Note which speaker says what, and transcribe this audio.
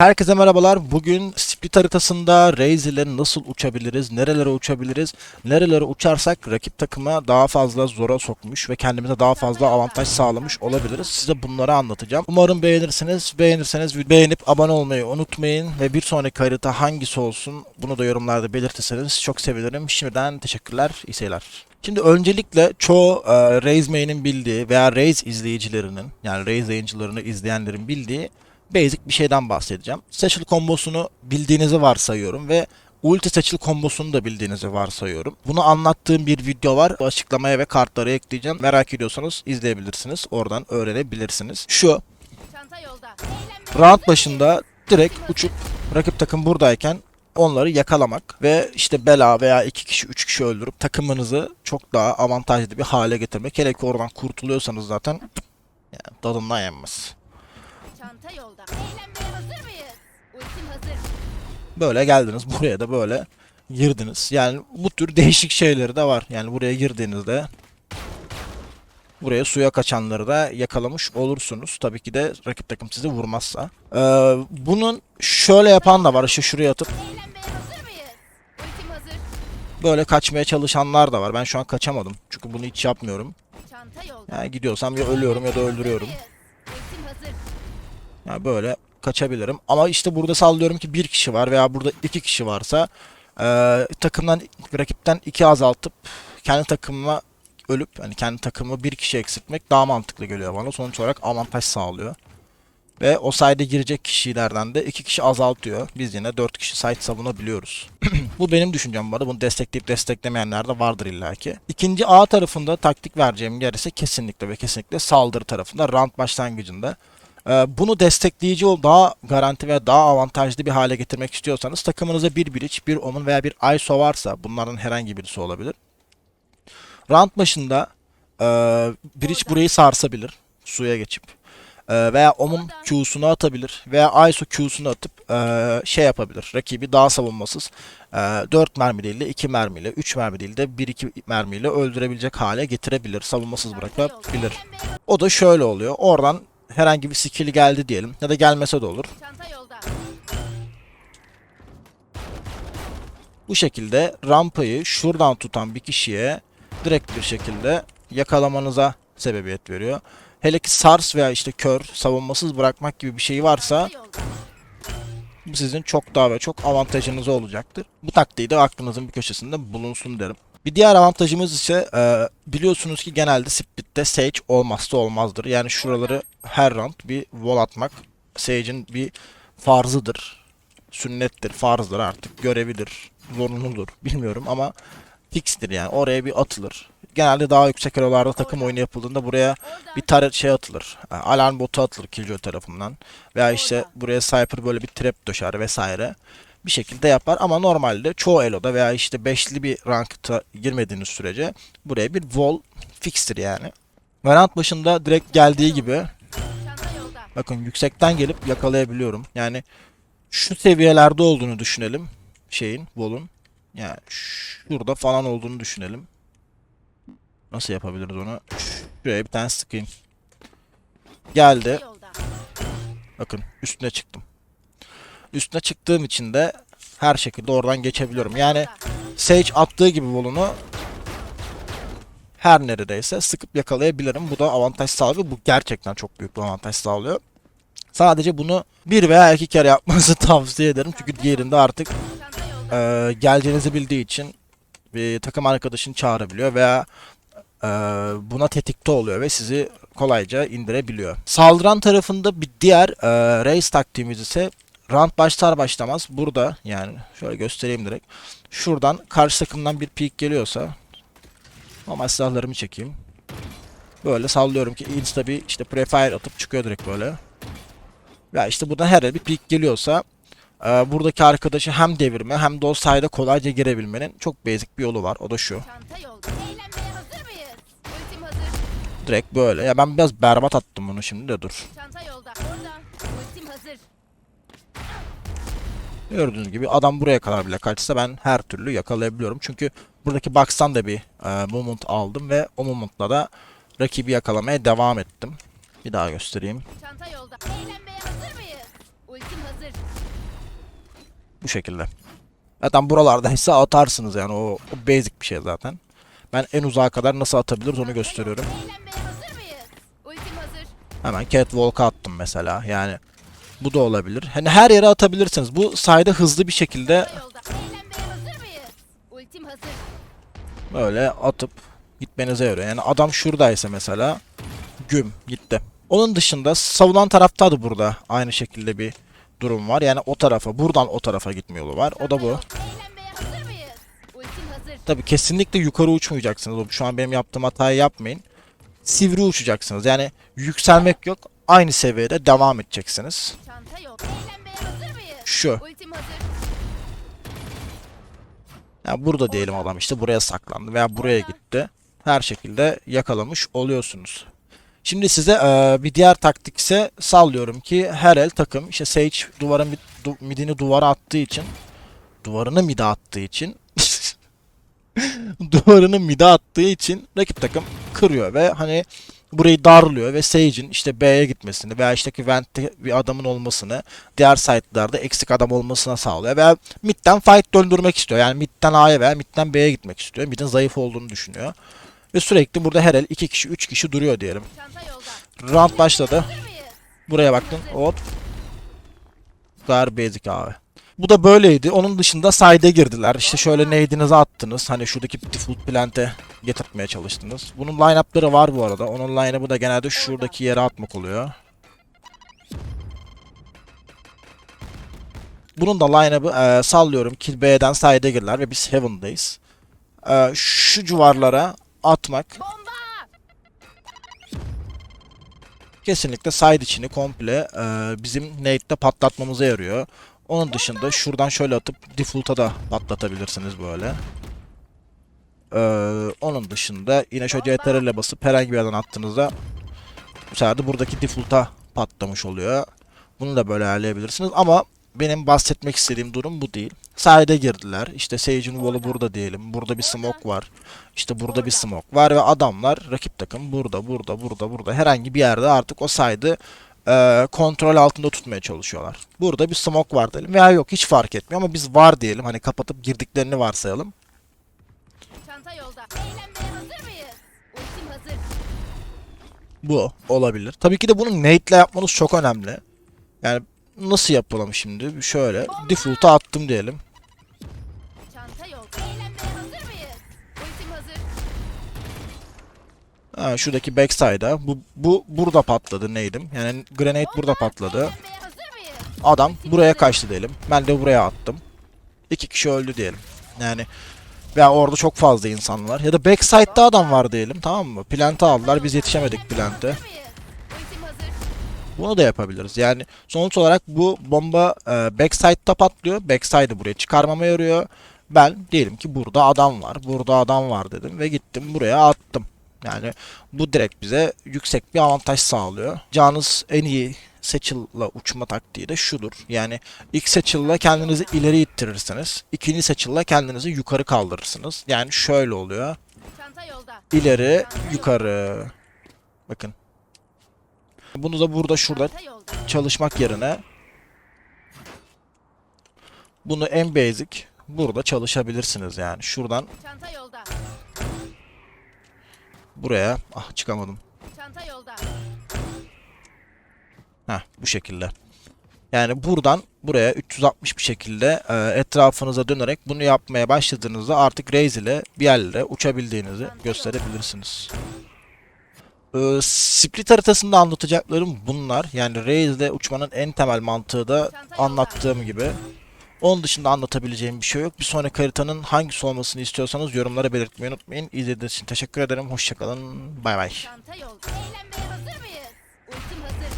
Speaker 1: Herkese merhabalar. Bugün Split haritasında Raze ile nasıl uçabiliriz, nerelere uçabiliriz, nerelere uçarsak rakip takıma daha fazla zora sokmuş ve kendimize daha fazla avantaj sağlamış olabiliriz. Size bunları anlatacağım. Umarım beğenirsiniz. Beğenirseniz beğenip abone olmayı unutmayın ve bir sonraki harita hangisi olsun bunu da yorumlarda belirtirseniz çok sevinirim. Şimdiden teşekkürler, iyi seyirler. Şimdi öncelikle çoğu e, Raze main'in bildiği veya Raze izleyicilerinin yani Raze yayıncılarını izleyenlerin bildiği basic bir şeyden bahsedeceğim. Satchel kombosunu bildiğinizi varsayıyorum ve ulti satchel kombosunu da bildiğinizi varsayıyorum. Bunu anlattığım bir video var. Açıklamaya ve kartlara ekleyeceğim. Merak ediyorsanız izleyebilirsiniz. Oradan öğrenebilirsiniz. Şu round başında direkt uçup rakip takım buradayken onları yakalamak ve işte bela veya iki kişi üç kişi öldürüp takımınızı çok daha avantajlı bir hale getirmek. Hele ki oradan kurtuluyorsanız zaten yani tadından yenmez.
Speaker 2: Çanta yolda. Eğlenmeye hazır mıyız? Ultim hazır.
Speaker 1: Böyle geldiniz buraya da böyle girdiniz. Yani bu tür değişik şeyleri de var. Yani buraya girdiğinizde buraya suya kaçanları da yakalamış olursunuz. Tabii ki de rakip takım sizi vurmazsa. Ee, bunun şöyle yapan da var. İşte şuraya atıp
Speaker 2: Eğlenmeye hazır mıyız? Ultim hazır.
Speaker 1: böyle kaçmaya çalışanlar da var. Ben şu an kaçamadım. Çünkü bunu hiç yapmıyorum.
Speaker 2: Çanta yolda.
Speaker 1: Yani gidiyorsam ya ölüyorum ya da öldürüyorum.
Speaker 2: Hazır mıyız?
Speaker 1: Yani böyle kaçabilirim. Ama işte burada sallıyorum ki bir kişi var veya burada iki kişi varsa eee, takımdan rakipten iki azaltıp kendi takımıma ölüp hani kendi takımı bir kişi eksiltmek daha mantıklı geliyor bana. Sonuç olarak avantaj sağlıyor. Ve o side'e girecek kişilerden de iki kişi azaltıyor. Biz yine dört kişi side savunabiliyoruz. Bu benim düşüncem bu arada. Bunu destekleyip desteklemeyenler de vardır illaki. İkinci A tarafında taktik vereceğim yer ise kesinlikle ve kesinlikle saldırı tarafında. Round başlangıcında. Ee, Bunu destekleyici ol daha garanti ve daha avantajlı bir hale getirmek istiyorsanız takımınıza bir Breach, bir Omen veya bir ISO varsa bunlardan herhangi birisi olabilir. Round başında e, Breach burayı sarsabilir suya geçip. E, veya Omen Q'sunu atabilir veya ISO Q'sunu atıp e, şey yapabilir. Rakibi daha savunmasız e, 4 mermi değil de 2 mermiyle, 3 mermi değil de 1-2 mermiyle öldürebilecek hale getirebilir. Savunmasız bırakabilir. O da şöyle oluyor. Oradan herhangi bir skill geldi diyelim ya da gelmese de olur. Bu şekilde rampayı şuradan tutan bir kişiye direkt bir şekilde yakalamanıza sebebiyet veriyor. Hele ki SARS veya işte kör, savunmasız bırakmak gibi bir şey varsa bu sizin çok daha ve çok avantajınız olacaktır. Bu taktiği de aklınızın bir köşesinde bulunsun derim. Bir diğer avantajımız ise e, biliyorsunuz ki genelde Split'te Sage olmazsa olmazdır. Yani şuraları her round bir wall atmak Sage'in bir farzıdır. Sünnettir, farzdır artık, görevidir, zorunludur bilmiyorum ama fixtir yani. Oraya bir atılır. Genelde daha yüksek elolarda takım oyunu yapıldığında buraya bir taret şey atılır. e, Alarm botu atılır Killjoy tarafından. Veya işte buraya Cypher böyle bir trap döşer vesaire. Bir şekilde yapar ama normalde çoğu eloda veya işte beşli bir rankta girmediğiniz sürece buraya bir wall fixtir yani. Variant başında direkt geldiği gibi bakın yüksekten gelip yakalayabiliyorum. Yani şu seviyelerde olduğunu düşünelim şeyin wall'un. Yani şurada falan olduğunu düşünelim. Nasıl yapabiliriz onu? Şuraya bir tane sıkayım. Geldi. Bakın üstüne çıktım. Üstüne çıktığım için de her şekilde oradan geçebiliyorum. Yani Sage attığı gibi volunu her neredeyse sıkıp yakalayabilirim. Bu da avantaj sağlıyor. Bu gerçekten çok büyük bir avantaj sağlıyor. Sadece bunu bir veya iki kere yapmanızı tavsiye ederim. Çünkü diğerinde artık e, geleceğinizi bildiği için bir takım arkadaşını çağırabiliyor veya e, buna tetikte oluyor ve sizi kolayca indirebiliyor. Saldıran tarafında bir diğer e, race taktiğimiz ise round başlar başlamaz burada yani şöyle göstereyim direkt. Şuradan karşı takımdan bir peek geliyorsa normal silahlarımı çekeyim. Böyle sallıyorum ki insta bir işte prefire atıp çıkıyor direkt böyle. Ya işte buradan her bir peek geliyorsa ee, buradaki arkadaşı hem devirme hem de o sayede kolayca girebilmenin çok basic bir yolu var. O da şu. Direkt böyle. Ya ben biraz berbat attım bunu şimdi de dur.
Speaker 2: Çanta yolda. Orada. Ultim hazır.
Speaker 1: Gördüğünüz gibi adam buraya kadar bile kaçsa ben her türlü yakalayabiliyorum. Çünkü buradaki box'tan da bir e, moment aldım ve o moment'la da rakibi yakalamaya devam ettim. Bir daha göstereyim.
Speaker 2: Çanta yolda. Eğlenmeye hazır mıyız? Ultim hazır.
Speaker 1: Bu şekilde. Zaten buralarda hisse atarsınız yani o, o basic bir şey zaten. Ben en uzağa kadar nasıl atabiliriz onu gösteriyorum.
Speaker 2: Hazır.
Speaker 1: Hemen catwalk'a attım mesela yani. Bu da olabilir. Hani her yere atabilirsiniz. Bu sayede hızlı bir şekilde böyle atıp gitmenize yarıyor. Yani adam şuradaysa mesela güm gitti. Onun dışında savunan tarafta da burada aynı şekilde bir durum var. Yani o tarafa buradan o tarafa gitme yolu var. O da bu. Tabi kesinlikle yukarı uçmayacaksınız. Şu an benim yaptığım hatayı yapmayın. Sivri uçacaksınız. Yani yükselmek yok. Aynı seviyede devam edeceksiniz. Şu. Yani burada diyelim adam işte buraya saklandı veya buraya gitti. Her şekilde yakalamış oluyorsunuz. Şimdi size eee, bir diğer taktik ise sallıyorum ki her el takım işte Sage duvarın du- midini duvara attığı için duvarını mide attığı için duvarını mide attığı için rakip takım kırıyor ve hani burayı darlıyor ve Sage'in işte B'ye gitmesini veya işte Vent'te bir adamın olmasını diğer site'larda eksik adam olmasına sağlıyor veya midden fight döndürmek istiyor. Yani midden A'ya veya midden B'ye gitmek istiyor. Midin zayıf olduğunu düşünüyor. Ve sürekli burada her el 2 kişi 3 kişi duruyor diyelim. Round başladı. Buraya baktın. Hop. Kadar basic abi. Bu da böyleydi. Onun dışında side'e girdiler. İşte şöyle nade'inizi attınız. Hani şuradaki default plant'e getirtmeye çalıştınız. Bunun line-up'ları var bu arada. Onun line-up'ı da genelde şuradaki yere atmak oluyor. Bunun da line-up'ı e, sallıyorum. Kill B'den side'e girdiler ve biz Heaven'dayız. E, şu civarlara atmak kesinlikle side içini komple e, bizim nade'de patlatmamıza yarıyor. Onun dışında şuradan şöyle atıp default'a da patlatabilirsiniz böyle. E, onun dışında yine şöyle CTRL ile basıp herhangi bir yerden attığınızda bu sefer de buradaki default'a patlamış oluyor. Bunu da böyle ayarlayabilirsiniz ama benim bahsetmek istediğim durum bu değil. Side'e girdiler. İşte Sage'in wall'u burada diyelim. Burada bir smoke var. İşte burada bir smoke var ve adamlar rakip takım burada, burada, burada, burada herhangi bir yerde artık o side'ı e, kontrol altında tutmaya çalışıyorlar. Burada bir smoke var diyelim veya yok hiç fark etmiyor ama biz var diyelim. Hani kapatıp girdiklerini varsayalım.
Speaker 2: Çanta yolda. Eğlenmeye hazır mıyız? Ultim hazır.
Speaker 1: Bu olabilir. Tabii ki de bunu nate'le yapmanız çok önemli. Yani nasıl yapalım şimdi? Şöyle default'a attım diyelim. Ha, şuradaki backside'a bu, bu burada patladı neydim? Yani grenade burada patladı. Adam buraya kaçtı diyelim. Ben de buraya attım. İki kişi öldü diyelim. Yani veya orada çok fazla insan var. Ya da backside'da adam var diyelim tamam mı? Plant'ı aldılar biz yetişemedik plant'e. Bunu da yapabiliriz. Yani sonuç olarak bu bomba e, backside'da patlıyor. Backside'ı buraya çıkarmama yarıyor. Ben diyelim ki burada adam var. Burada adam var dedim ve gittim buraya attım. Yani bu direkt bize yüksek bir avantaj sağlıyor. Canınız en iyi Satchel'la uçma taktiği de şudur. Yani ilk Satchel'la kendinizi ileri ittirirsiniz. İkinci Satchel'la kendinizi yukarı kaldırırsınız. Yani şöyle oluyor. İleri, yukarı. Bakın. Bunu da burada şurada çalışmak yerine bunu en basic burada çalışabilirsiniz yani. Şuradan. Buraya ah çıkamadım.
Speaker 2: Çanta yolda.
Speaker 1: Heh bu şekilde. Yani buradan buraya 360 bir şekilde e, etrafınıza dönerek bunu yapmaya başladığınızda artık Raze ile bir yerlere uçabildiğinizi gösterebilirsiniz. E, split haritasında anlatacaklarım bunlar. Yani Raze ile uçmanın en temel mantığı da anlattığım gibi. Onun dışında anlatabileceğim bir şey yok. Bir sonraki haritanın hangisi olmasını istiyorsanız yorumlara belirtmeyi unutmayın. İzlediğiniz için teşekkür ederim. Hoşçakalın. Bay bay.
Speaker 2: Eğlenmeye hazır mıyız? Ultim hazır.